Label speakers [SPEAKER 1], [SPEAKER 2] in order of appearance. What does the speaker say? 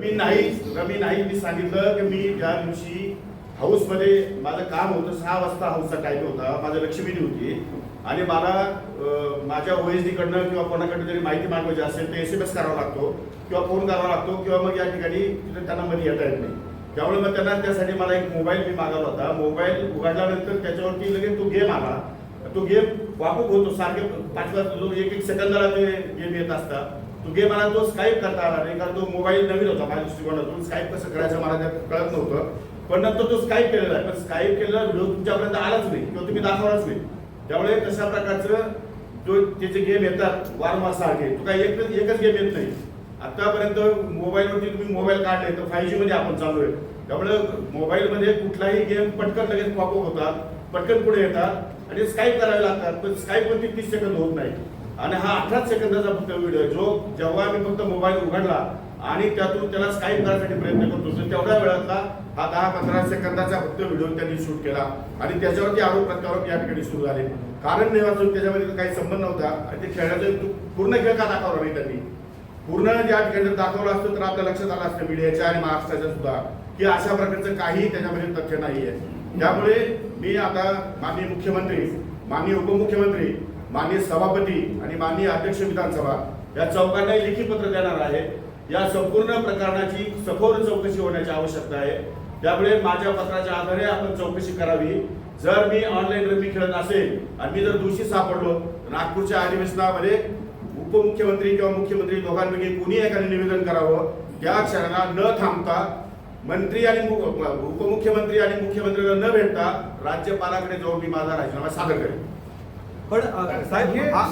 [SPEAKER 1] मी नाही रमी नाही. मी सांगितलं की मी ज्या दिवशी हाऊसमध्ये माझं काम होतं सहा वाजता हाऊसचा टाईम होता माझं लक्ष्मीनी होती. आणि मला माझ्या ओएसडी किंवा कोणाकडनं जरी माहिती मागवायची असेल तर एस एम एस करावा लागतो किंवा फोन करावा लागतो किंवा मग या ठिकाणी तिथे त्यांना मध्ये येता येत नाही. त्यामुळे मग त्यांना त्यासाठी मला एक मोबाईल मी मागवला होता. मोबाईल उघडल्यानंतर त्याच्यावरती लगेच तो गेम आला. तो गेम वापक होतो सारखे पाच पाच एक एक सेकंदाला ते गेम येत असतात. तो गेम आला तो स्काईप करता आला नाही कारण तो मोबाईल नवीन होता माझ्या दृष्टिकोनातून. स्काईप कसं करायचं मला त्यात कळत नव्हतं. पण नंतर तो स्काईप केलेला आहे. पण स्काईप केलेला व्हिडिओ तुमच्यापर्यंत आलाच नाही किंवा तुम्ही दाखवलाच नाही. त्यामुळे कशा प्रकारचं जो त्याचे गेम येतात वारंवार सारखे तो काही एक एकच गेम येत नाही. आतापर्यंत मोबाईलवरती तुम्ही मोबाईल काढले तर फाय जी मध्ये आपण चालू आहे त्यामुळे मोबाईलमध्ये कुठलाही गेम पटकन लगेच पॉपअप होतात पटकन पुढे येतात आणि स्काईप करावे लागतात. पण स्काईपवरती तीस सेकंद होत नाही. आणि हा अठराच सेकंदाचा फक्त व्हिडिओ आहे. जो जेव्हा मी फक्त मोबाईल उघडला आणि त्यातून त्याला स्काईप करण्यासाठी प्रयत्न करतो तर तेवढ्या वेळातला हा दहा पंधरा सेकंदाचा फक्त व्हिडिओ त्यांनी शूट केला. आणि त्याच्यावरती आरोप प्रत्यारोप या ठिकाणी सुरू झाले. कारण नाही वाचून त्याच्यामध्ये काही संबंध नव्हता. आणि ते खेळाचा पूर्ण खेळ का दाखवला नाही त्यांनी? पूर्ण ज्या ठिकाणी जर दाखवलं असतं तर आपल्या लक्षात आलं असतं मीडियाच्या आणि महाराष्ट्राच्या सुद्धा. की अशा प्रकारचं काही त्याच्यामध्ये तथ्य नाही आहे त्यामुळे मी आता माननीय मुख्यमंत्री माननीय उपमुख्यमंत्री माननीय सभापती आणि माननीय अध्यक्ष विधानसभा या चौकांना लेखी पत्र देणार आहे. या संपूर्ण प्रकरणाची सखोल चौकशी होण्याची आवश्यकता आहे. त्यामुळे माझ्या पत्राच्या आधारे आपण चौकशी करावी. जर मी ऑनलाईन रमी खेळत असेल आणि मी जर दोषी सापडलो नागपूरच्या अधिवेशनामध्ये उपमुख्यमंत्री किंवा मुख्यमंत्री दोघांपैकी कुणी एकाने निवेदन करावं? त्या क्षणाला न थांबता मंत्री आणि मु- उपमुख्यमंत्री आणि मुख्यमंत्र्यांना न भेटता राज्यपालाकडे जाऊन मी माझा राजीनामा सादर करेन.
[SPEAKER 2] पण अ, साहेब हा